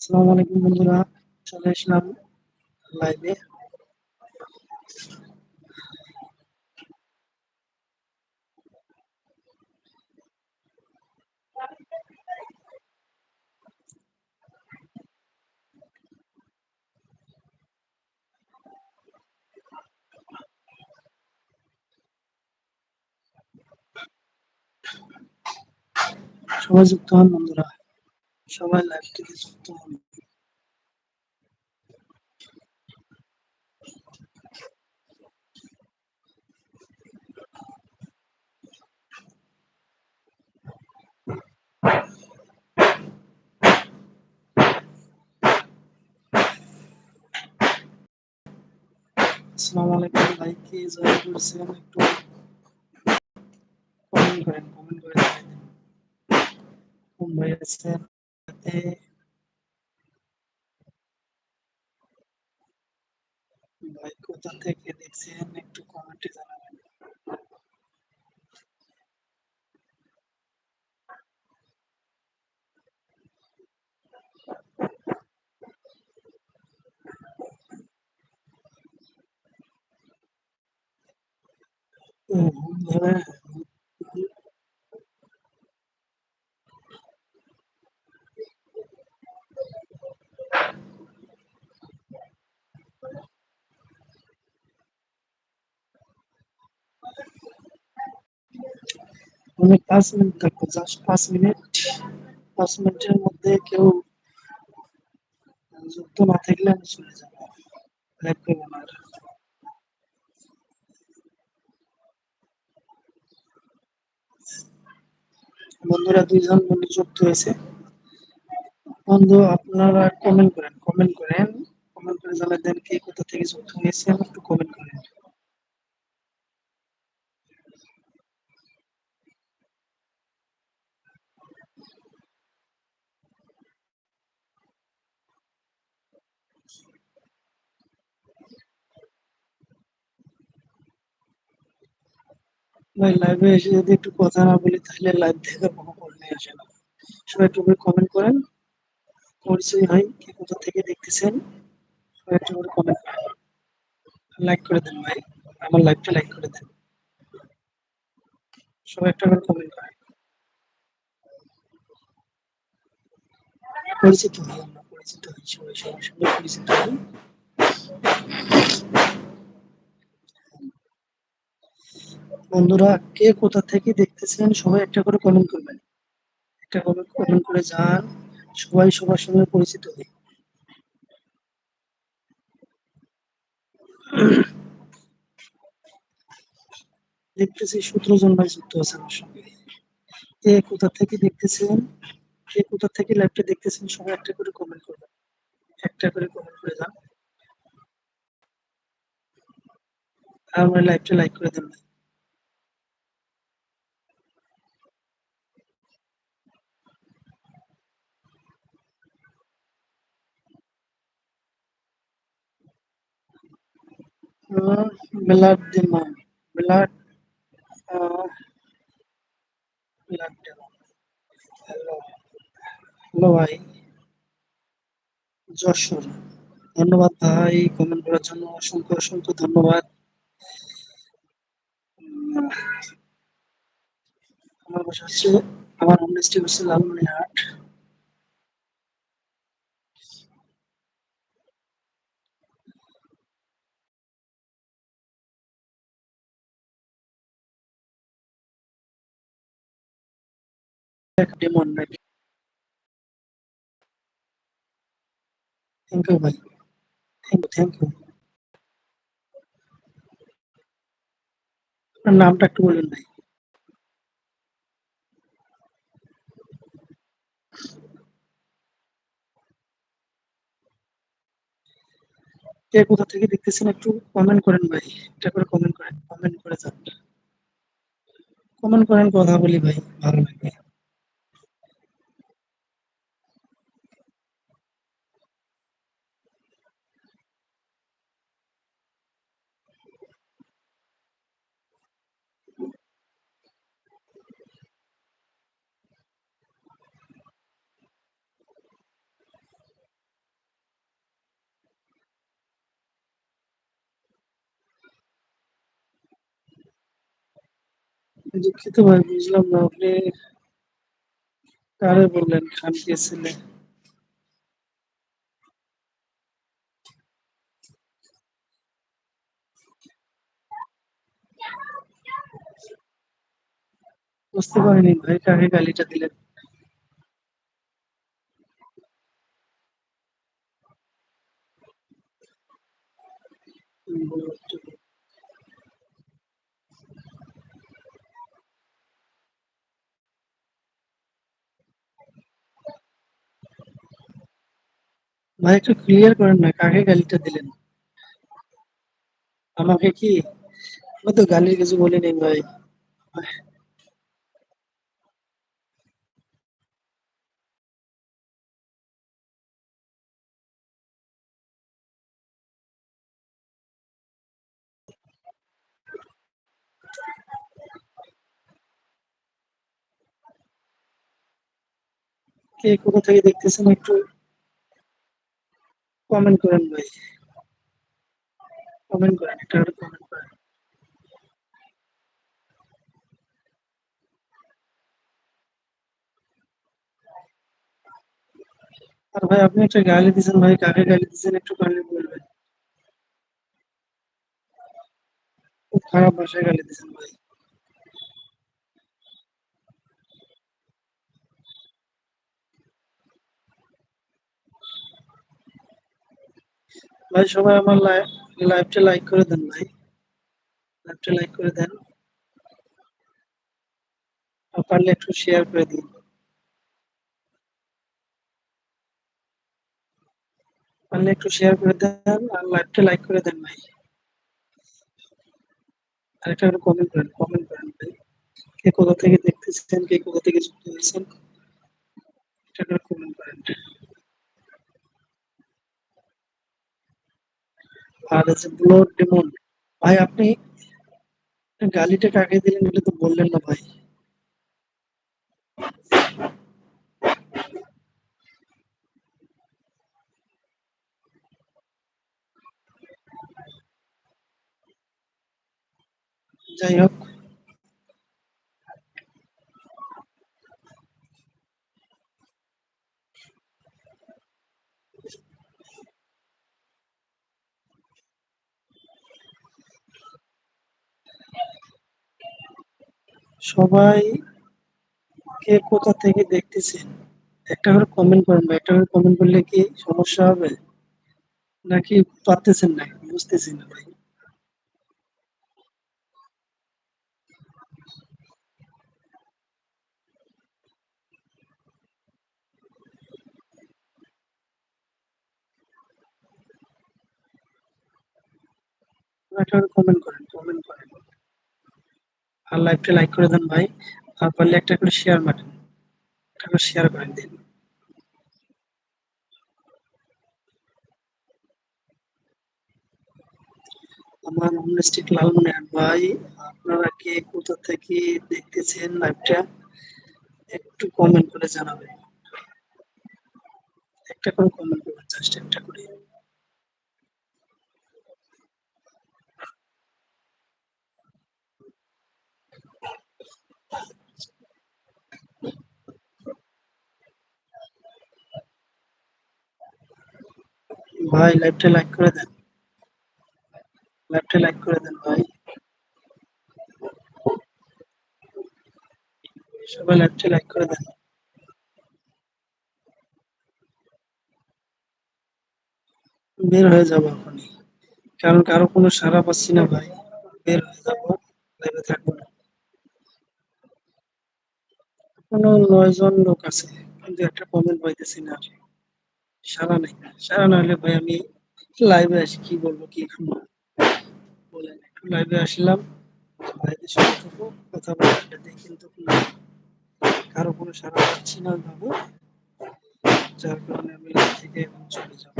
আসসালামু আলাইকুম বন্ধুরা চলে আসলাম লাইভে সবাই যুক্ত হন বন্ধুরা সবাই লাইভ থেকে যুক্ত হন আসসালামু আলাইকুম ভাই কে জয়েন করছেন একটু কমেন্ট করেন কমেন্ট করে জানিয়ে দিন কোন ভাই আছেন সাথে ভাই কোথা থেকে দেখছেন একটু কমেন্টে জানাবেন হুম, হ্যাঁ আমি পাঁচ মিনিট থাকব জাস্ট পাঁচ মিনিট। পাঁচ মিনিটের মধ্যে কেউ যুক্ত না থাকলে আমি চলে যাব। বন্ধুরা দুইজন বন্ধু যুক্ত হয়েছে। বন্ধু, আপনারা কমেন্ট করেন কমেন্ট করেন। কমেন্ট করে জানাই দেন কে কোথা থেকে যুক্ত হয়েছে, একটু কমেন্ট করেন। ভাই লাইভে এসে যদি একটু কথা না বলি, তাহলে লাইভ থেকে কোনো কর্মে আসে না। সবাই একটু কমেন্ট করেন। পরিচয় হয়, কে কোথা থেকে দেখতেছেন? সবাই একটু করে কমেন্ট করেন। লাইক করে দেন ভাই। আমার লাইভটা লাইক করে দেন। সবাই একটা করে কমেন্ট করেন। পরিচিত হই আমরা, পরিচিত হই সবাই সবার সঙ্গে পরিচিত হই। বন্ধুরা, কে কোথা থেকে দেখতেছেন, সবাই একটা করে কমেন্ট করবেন। একটা করে কমেন্ট করে যান, সবাই সবার সঙ্গে পরিচিত হই। দেখতেছি সতেরো জন ভাই যুক্ত আছে আমার সঙ্গে। কে কোথা থেকে দেখতেছেন, কে কোথা থেকে লাইভটা দেখতেছেন, সবাই একটা করে কমেন্ট করবেন। একটা করে কমেন্ট করে যান। আমার লাইভটা লাইক করে দেন ভাই। Demand blood ah, blood demand hello hello ভাই. যশোর। ধন্যবাদ ভাই কমেন্ট করার জন্য অসংখ্য অসংখ্য ধন্যবাদ। আমার বাসা হচ্ছে আমার হোম ডিস্ট্রিক্ট হচ্ছে লালমনিরহাট। ডেমন নাকি থ্যাংক ইউ ভাই। থ্যাংক ইউ থ্যাংক ইউ নামটা একটু বলুন ভাই। কে কোথা থেকে দেখতেছেন একটু কমেন্ট করেন ভাই। একটা করে কমেন্ট করেন কমেন্ট করে যান। কমেন্ট করেন, কথা বলি ভাই, ভালো লাগে। দুঃখিত ভাই বুঝলাম না আপনি কারে বললেন খানকে ছেলে বুঝতে পারিনি ভাই কাকে গালিটা দিলেন হুম, বলুন ভাই, একটু ক্লিয়ার করেন না, কাকে গালিটা দিলেন? আমাকে কি? আমি তো গালির কিছু বলিনি ভাই। কে কোথা থেকে দেখতেছেন একটু? কমেন্ট করেন ভাই কমেন্ট করেন একটা কমেন্ট করেন আর ভাই, আপনি একটা গালি দিয়েছেন ভাই, কাকে গালি দিয়েছেন একটু কাইন্ডলি বলবেন। খুব খারাপ ভাষায় গালি দিয়েছেন ভাই। ভাই সবাই আমার লাইভটা লাইক করে দেন ভাই লাইভটা লাইক করে দেন। পারলে একটু শেয়ার করে দিন। পারলে একটু শেয়ার করে দেন, আর লাইভটা লাইক করে দেন ভাই আর একটা কমেন্ট করেন কমেন্ট করেন ভাই। কে কোথা থেকে দেখতেছেন, কে কোথা থেকে যুক্ত হয়েছেন একটা কমেন্ট করেন। আর হচ্ছে ব্লড ডেমন ভাই, আপনি গালিটা কাকে দিলেন এটা তো বললেন না ভাই। যাই হোক। সবাই কে কোথা থেকে দেখতেছেন? একটা করে কমেন্ট করেন ভাই, একটা করে কমেন্ট করলে কি সমস্যা হবে? নাকি পারতেছেন না, বুঝতেছি না ভাই। একটা কমেন্ট করেন কমেন্ট করেন। আর লাইভটা লাইক করে দেন ভাই, আর পারলে একটা করে শেয়ার মারেন। একটা করে শেয়ার করেন দিন। আমার হোম ডিস্ট্রিক্ট লালমনিরহাট ভাই, আপনারা কে কোথা থেকে দেখতেছেন লাইভটা একটু কমেন্ট করে জানাবেন। একটা করে কমেন্ট করবেন জাস্ট একটা করে। ভাই লাইভটা লাইক করে দেন। লাইভটা লাইক করে দেন ভাই। সবাই লাইভটা লাইক করে দেন। বের হয়ে যাব এখনই। কারণ কারও কোনো সাড়া পাচ্ছি না ভাই। বের হয়ে যাব লাইভে থাকব না। এখনও নয় জন লোক আছে। কিন্তু একটা কমেন্ট পাইতেছি না সাড়া নাই সাড়া না হলে ভাই আমি লাইভে আসি, কি বলব, কি বলেন, একটু লাইভে আসলাম ভাইদের একটু কথা কারও কোনো সাড়া পাচ্ছি না যার কারণে আমি থেকে এখন চলে যাব।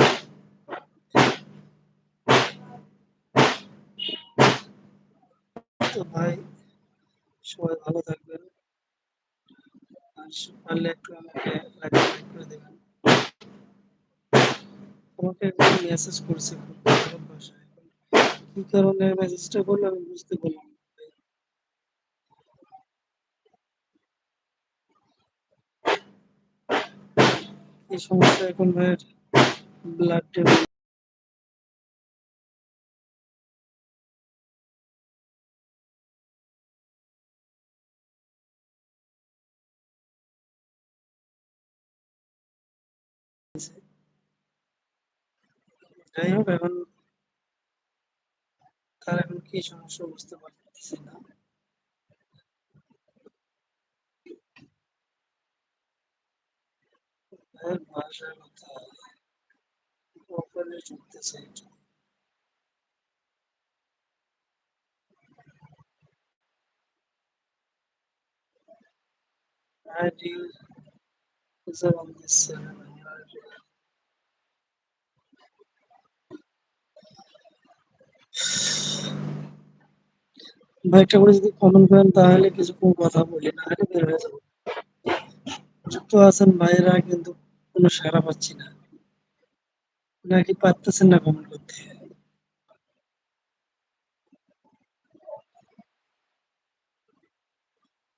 তো ভাই, সবাই ভালো থাকবেন, আর পারলে একটু আমাকে লাইক করে দেবেন। একটা মেসেজ করছে কি কারণে মেসেজটা করল আমি বুঝতে পারলাম এই সমস্যা এখন ভাইয়ের ব্লাড টেবিল যাই হোক এখন তার এখন কি সমস্যা বুঝতে পারতেছি না ভাইয়ের বাসার কথা প্রপারলি চলতেছে এটা ideal user on this server. ভাই একটা করে যদি কমেন্ট করেন, তাহলে কিছুক্ষণ কথা বলি, না হলে বের হয়ে যাব। যুক্ত আছেন ভাইয়েরা, কিন্তু কোনো সাড়া পাচ্ছি না। নাকি পারতেছেন না কমেন্ট করতে।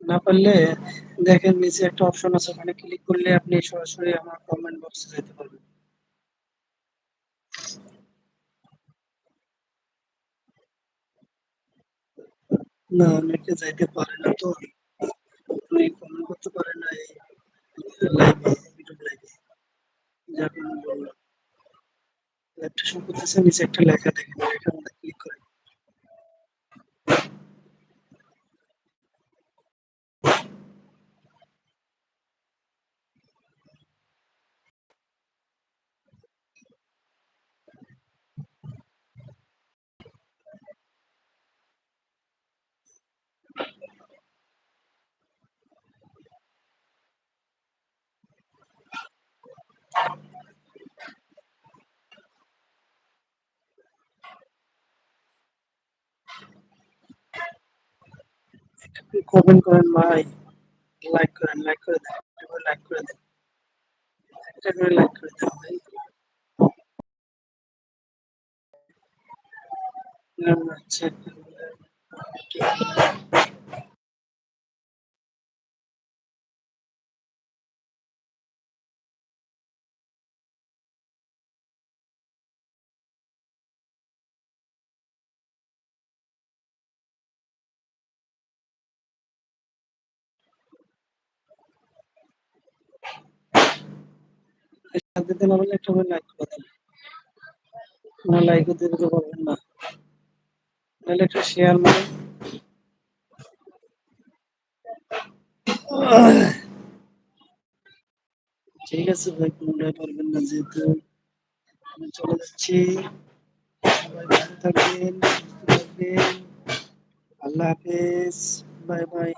না পারলে দেখেন নিচে একটা অপশন আছে, ওখানে ক্লিক করলে আপনি সরাসরি আমার কমেন্ট বক্সে যেতে পারবেন। না অনেকে যাইতে পারে না তো। আপনি কমেন্ট করতে পারে না এই লাইভে ইউটিউব লাইভে যার জন্য বললাম। লাইভটা শুরু করতেছে নিচে একটা লেখা দেখেন লেখার কমেন্ট করেন ভাই লাইক করেন লাইক করে দেন লাইক করে দেন একটা করে লাইক করে দেন ভাই কেমন দিতে না পারলে একটা করে লাইক করে দেন। না লাইক দিতে দিতে পারবেন না। নাহলে একটা শেয়ার মারেন ঠিক আছে ভাই, কোনটাই পারবেন না যেহেতু আমি চলে যাচ্ছি। সবাই ভালো থাকবেন থাকবেন। আল্লাহ হাফেজ। Bye bye.